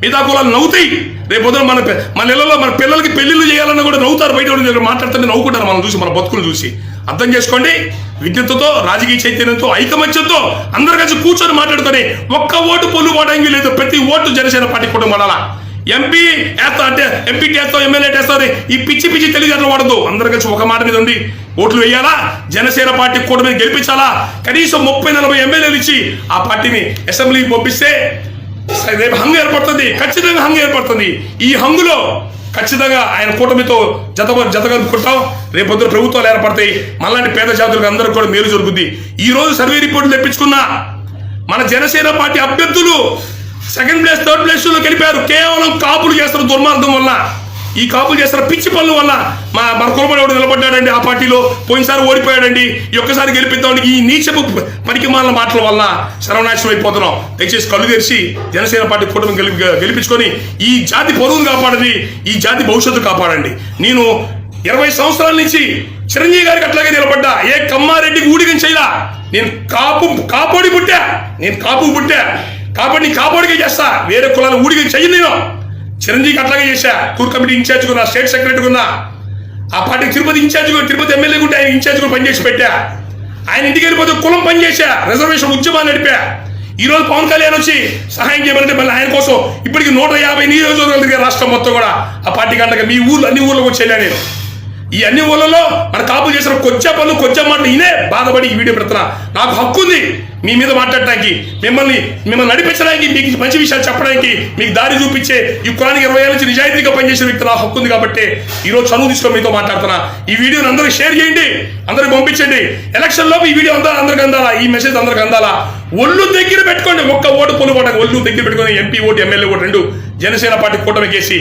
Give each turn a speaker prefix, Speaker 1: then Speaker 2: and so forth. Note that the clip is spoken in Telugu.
Speaker 1: మిగతా కులాలు నవ్వుతాయి. రేపు పొద్దున మన మన ఇళ్ళలో మన పిల్లలకి పెళ్ళిళ్ళు చేయాలన్నా కూడా నవ్వుతారు. బయట దగ్గర మాట్లాడుతుంటే నవ్వుకుంటారు మనం చూసి మన బతుకులు చూసి. అర్థం చేసుకోండి. విజ్ఞతతో రాజకీయ చైతన్యంతో ఐకమత్యంతో అందరు కలిసి కూర్చొని మాట్లాడుకొని ఒక్క ఓటు పొల్లు పోవడానికి లేదు. ప్రతి ఓటు జనసేన పార్టీ కూడా మనాలా ఎంపీ వేస్తా అంటే ఎంపీ వేస్తావు ఎమ్మెల్యే వేస్తావు ఈ పిచ్చి పిచ్చి తెలియజేతలు వాడదు అందరు కలిసి ఒక మాట మీద ఉండి ఓట్లు వేయాలా? జనసేన పార్టీ కూడా మీద గెలిపించాలా? కనీసం ముప్పై నలభై ఎమ్మెల్యేలు ఇచ్చి ఆ పార్టీని అసెంబ్లీకి పంపిస్తే రేపు హంగు ఏర్పడుతుంది ఖచ్చితంగా హంగు ఏర్పడుతుంది. ఈ హంగులో ఖచ్చితంగా ఆయన కూటమితో జత జతగలుపుకుంటాం రేపు పొద్దున ప్రభుత్వాలు ఏర్పడతాయి. మళ్ళాంటి పేద జాతులకు అందరూ కూడా మేలు జరుగుద్ది. ఈ రోజు సర్వే రిపోర్ట్లు తెప్పించుకున్నా మన జనసేన పార్టీ అభ్యర్థులు సెకండ్ ప్లేస్ థర్డ్ ప్లేస్లో గెలిపారు కేవలం కాపులు చేస్తున్న దుర్మార్గం వల్ల ఈ కాపులు చేస్తున్న పిచ్చి పనుల వల్ల మా మన కులబడి నిలబడ్డాడండి? ఆ పార్టీలో పోయినసారి ఓడిపోయాడండి. ఈ ఒక్కసారి గెలిపిద్దామని ఈ నీచపు పనికి మాల మాటల వల్ల సర్వనాశనం అయిపోతున్నాం. దయచేసి కళ్ళు తెరిచి జనసేన పార్టీ కూటమి గెలిపి గెలిపించుకొని ఈ జాతి పరువును కాపాడండి. ఈ జాతి భవిష్యత్తు కాపాడండి. నేను ఇరవై సంవత్సరాల నుంచి చిరంజీవి గారికి అట్లాగే నిలబడ్డా. ఏ కమ్మారెడ్డికి ఊడిగం చేయలా. నేను కాపు కాపోడి పుట్టా. నేను కాపు పుట్టా. కాబట్టి నీ కాపోడిగా చేస్తా. వేరే కులాలు ఊడిగా చెయ్యి నేను. చిరంజీవికి అట్లాగే చేశా. కూర్ కమిటీ ఇన్ఛార్జ్ ఉన్నా స్టేట్ సెక్రటరీ ఉన్నా. ఆ పార్టీకి తిరుపతి ఇన్ఛార్జ్ తిరుపతి ఎమ్మెల్యే ఉంటే ఆయన ఇన్ఛార్జ్ పనిచేసి పెట్టా. ఆయన ఇంటికి వెళ్ళిపోతే కులం పనిచేసా రిజర్వేషన్ ఉద్యమాన్ని నడిపా. ఈరోజు పవన్ కళ్యాణ్ వచ్చి సహాయం చేయమంటే మళ్ళీ ఆయన కోసం ఇప్పటికి నూట యాభై నియోజకవర్గాలు తిరిగే రాష్ట్రం మొత్తం కూడా ఆ పార్టీకి అండగా మీ ఊర్లో అన్ని ఊర్లకు వచ్చి వెళ్ళా నేను. ఈ అన్ని ఊళ్ళలో మన కాపులు చేసిన కొంచెం పనులు కొంచెం మాటలు ఇదే బాధపడి ఈ వీడియో పెడుతున్నా. నాకు హక్కు ఉంది మీ మీద మాట్లాడటానికి. మిమ్మల్ని మిమ్మల్ని నడిపించడానికి మీకు మంచి విషయాలు చెప్పడానికి మీకు దారి చూపించే ఈ కులానికి ఇరవై ఏళ్ళ నుంచి నిజాయితీగా పనిచేసిన వ్యక్తి నా హక్కు ఉంది కాబట్టి ఈ రోజు చదువు తీసుకొని మీతో మాట్లాడుతున్నా. ఈ వీడియోని అందరూ షేర్ చేయండి అందరికి పంపించండి. ఎలక్షన్ లోపు ఈ వీడియో అంతా అందరికి అందాలా? ఈ మెసేజ్ అందరికి అందాలా? ఒళ్ళు దగ్గర పెట్టుకోండి ఒక్క ఓటు పొలు ఒళ్ళు దగ్గర పెట్టుకొని ఎంపీ ఓటు ఎమ్మెల్యే ఓటు రెండు జనసేన పార్టీ కూటమికేసి